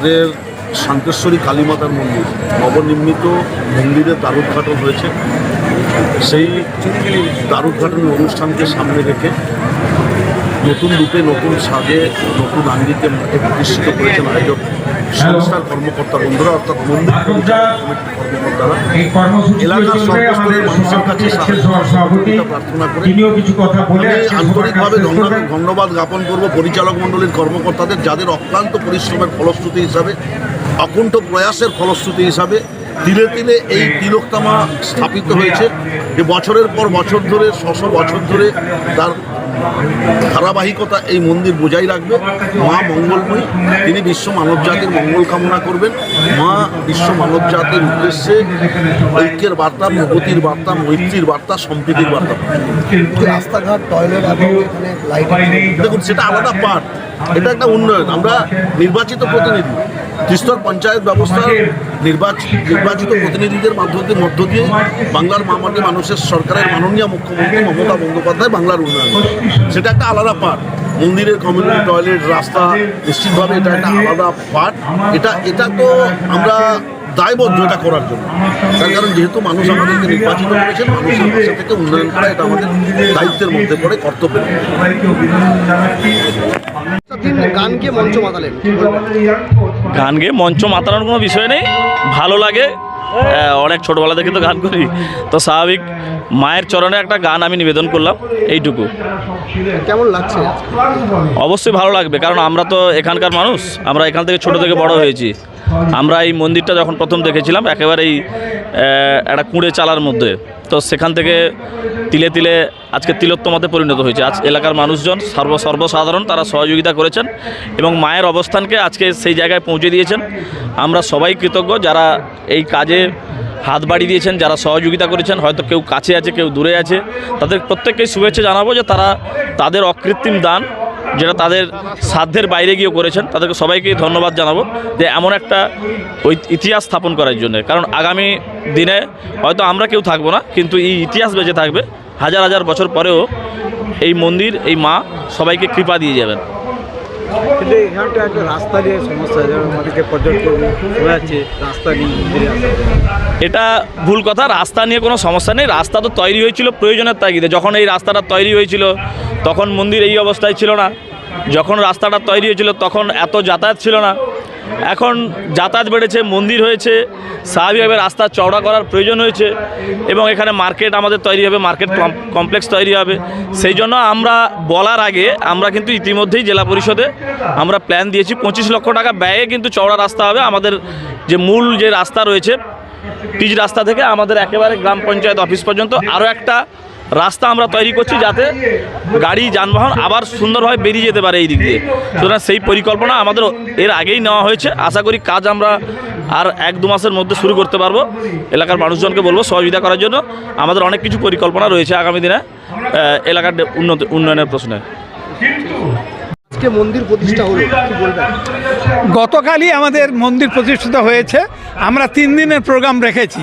আমাদের শান্তেশ্বরী কালীমাতার মন্দির, নবনির্মিত মন্দিরের দ্বারোদ্ঘাটন হয়েছে। সেই দ্বারোদ্ঘাটনী অনুষ্ঠানকে সামনে রেখে নতুন রূপে নতুন সাজে, নতুন আঙ্গিকে মাঠে প্রতিষ্ঠিত করেছেন আয়োজক সংস্থার কর্মকর্তা বন্ধুরা অর্থাৎ মন্দির কর্মকর্তারা এলাকার সর্বস্তরের মানুষের কাছে প্রার্থনা করে। আন্তরিকভাবে ধন্যবাদ জ্ঞাপন করব পরিচালক মণ্ডলীর কর্মকর্তাদের যাদের অক্লান্ত পরিশ্রমের ফলশ্রুতি হিসাবে অকুণ্ঠ প্রয়াসের ফলশ্রুতি হিসাবে তিলে তিলে এই তিলকতামা স্থাপিত হয়েছে। যে বছরের পর বছর ধরে শশ বছর ধরে তার ধারাবাহিকতা এই মন্দির বজায় রাখবে। মা মঙ্গলময়ী, তিনি বিশ্ব মানব জাতির মঙ্গল কামনা করবেন। মা বিশ্ব মানব জাতির উদ্দেশ্যে ঐক্যের বার্তা, প্রগতির বার্তা, মৈত্রীর বার্তা, সম্প্রীতির বার্তা। রাস্তাঘাট, টয়লেট দেখুন, সেটা আলাদা পার্ট এটা একটা উন্নয়ন। আমরা নির্বাচিত প্রতিনিধি। ত্রিস্তর পঞ্চায়েত ব্যবস্থার নির্বাচিত নির্বাচিত প্রতিনিধিদের মাধ্যমে মধ্য দিয়ে বাংলার মামাটি মানুষের সরকারের মাননীয় মুখ্যমন্ত্রী মমতা বন্দ্যোপাধ্যায় বাংলার উন্নয়ন। সেটা একটা আলাদা পার্ট মন্দিরের কমিউনিটি টয়লেট রাস্তা, নিশ্চিতভাবে এটা একটা আলাদা পার্ট এটা এটা তো আমরা দায়বদ্ধ এটা করার জন্য। তার কারণ যেহেতু মানুষ আমাদেরকে নির্বাচিত করেছেন মানুষের পাশে থেকে উন্নয়ন করা এটা আমাদের দায়িত্বের মধ্যে পড়ে, কর্তব্যের গানকে মঞ্চ মাতালেন গান গেয়ে মঞ্চ মাতানোর কোনো বিষয় নেই। ভালো লাগে। অনেক ছোটোবেলা থেকে তো গান করি। তো স্বাভাবিক মায়ের চরণে একটা গান আমি নিবেদন করলাম। এইটুকু। কেমন লাগছে? অবশ্যই ভালো লাগবে। কারণ আমরা তো এখানকার মানুষ। আমরা এখান থেকে ছোট থেকে বড় হয়েছি। আমরা এই মন্দিরটা যখন প্রথম দেখেছিলাম একেবারেই একটা কুঁড়ে চালার মধ্যে। তো সেখান থেকে তিলে তিলে আজকে তিলোত্তমাতে পরিণত হয়েছে। আজ এলাকার মানুষজন সর্ব সর্বসাধারণ তারা সহযোগিতা করেছেন এবং মায়ের অবস্থানকে আজকে সেই জায়গায় পৌঁছে দিয়েছেন। আমরা সবাই কৃতজ্ঞ যারা এই কাজে হাত বাড়িয়ে দিয়েছেন, যারা সহযোগিতা করেছেন, হয়তো কেউ কাছে আছে, কেউ দূরে আছে। তাদের প্রত্যেককেই শুভেচ্ছা জানাব যে তারা তাদের অকৃত্রিম দান যেটা তাদের সাধ্যের বাইরে গিয়ে করেছেন তাদেরকে সবাইকে ধন্যবাদ জানাব যে এমন একটা ওই ইতিহাস স্থাপন করার জন্য। কারণ আগামী দিনে হয়তো আমরা কেউ থাকব না কিন্তু এই ইতিহাস বেঁচে থাকবে। হাজার হাজার বছর পরেও এই মন্দির এই মা সবাইকে কৃপা দিয়ে যাবেন। কিন্তু এখানটা একটা রাস্তা নিয়ে সমস্যা যেমন আমাদেরকে পর্যটক হয়ে যাচ্ছে রাস্তা নিয়ে মন্দিরে এটা ভুল কথা রাস্তা নিয়ে কোনো সমস্যা নেই। রাস্তা তো তৈরি হয়েছিল প্রয়োজনের তাগিদে। যখন এই রাস্তাটা তৈরি হয়েছিল তখন মন্দির এই অবস্থায় ছিল না। যখন রাস্তাটা তৈরি হয়েছিল তখন এত যাতায়াত ছিল না। এখন যাতায়াত বেড়েছে, মন্দির হয়েছে, স্বাভাবিকভাবে রাস্তা চওড়া করার প্রয়োজন হয়েছে এবং এখানে মার্কেট আমাদের তৈরি হবে, মার্কেট কমপ্লেক্স তৈরি হবে। সেই জন্য আমরা বলার আগে আমরা কিন্তু ইতিমধ্যেই জেলা পরিষদে আমরা প্ল্যান দিয়েছি, পঁচিশ লক্ষ টাকা ব্যয়ে কিন্তু চওড়া রাস্তা হবে। আমাদের যে মূল যে রাস্তা রয়েছে, পিচ রাস্তা থেকে আমাদের একেবারে গ্রাম পঞ্চায়েত অফিস পর্যন্ত আরও একটা রাস্তা আমরা তৈরি করছি যাতে গাড়ি, যানবাহন আবার সুন্দরভাবে বেরিয়ে যেতে পারে এই দিক দিয়ে। সুতরাং সেই পরিকল্পনা আমাদের এর আগেই নেওয়া হয়েছে। আশা করি কাজ আমরা আর এক দু মাসের মধ্যে শুরু করতে পারব। এলাকার মানুষজনকে বলব সহযোগিতা করার জন্য। আমাদের অনেক কিছু পরিকল্পনা রয়েছে আগামী দিনে এলাকার উন্নত উন্নয়নের প্রশ্নে। আজকে মন্দির প্রতিষ্ঠা হলো গতকালই আমাদের মন্দির প্রতিষ্ঠিত হয়েছে। আমরা তিন দিনের প্রোগ্রাম রেখেছি।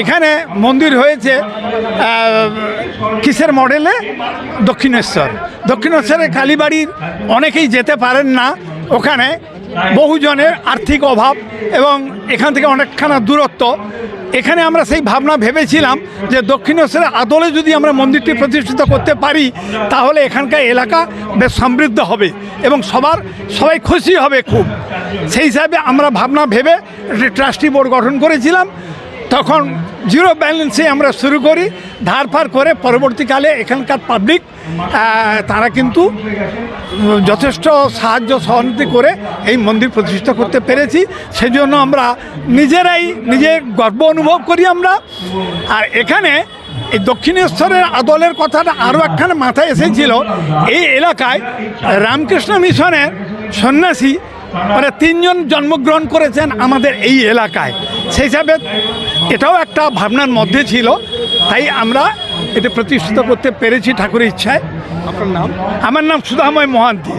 এখানে মন্দির হয়েছে কিসের মডেলে দক্ষিণেশ্বর। দক্ষিণেশ্বরের কালীবাড়ির অনেকেই যেতে পারেন না। ওখানে বহুজনের আর্থিক অভাব এবং এখান থেকে অনেকখানা দূরত্ব। এখানে আমরা সেই ভাবনা ভেবেছিলাম যে দক্ষিণেশ্বরের আদলে যদি আমরা মন্দিরটি প্রতিষ্ঠিত করতে পারি, তাহলে এখানকার এলাকা বেশ সমৃদ্ধ হবে এবং সবার, সবাই খুশি হবে খুব। সেই হিসাবে আমরা ভাবনা ভেবে একটি ট্রাস্টি বোর্ড গঠন করেছিলাম। তখন জিরো ব্যালেন্সে আমরা শুরু করি, ধার ফার করে পরবর্তীকালে এখানকার পাবলিক তারা কিন্তু যথেষ্ট সাহায্য সহানুভূতি করে এই মন্দির প্রতিষ্ঠা করতে পেরেছি। সেজন্য আমরা নিজেরাই নিজে গর্ব অনুভব করি আমরা। আর এখানে এই দক্ষিণেশ্বরের আদলের কথাটা আরও একখানে মাথায় এসেছিল। এই এলাকায় রামকৃষ্ণ মিশনের সন্ন্যাসী মানে তিনজন জন্মগ্রহণ করেছেন আমাদের এই এলাকায়। সেই হিসাবে এটাও একটা ভাবনার মধ্যে ছিল। তাই আমরা এটা প্রতিষ্ঠিত করতে পেরেছি ঠাকুরের ইচ্ছায়। আপনার নাম? আমার নাম সুধাময় মহান্তি।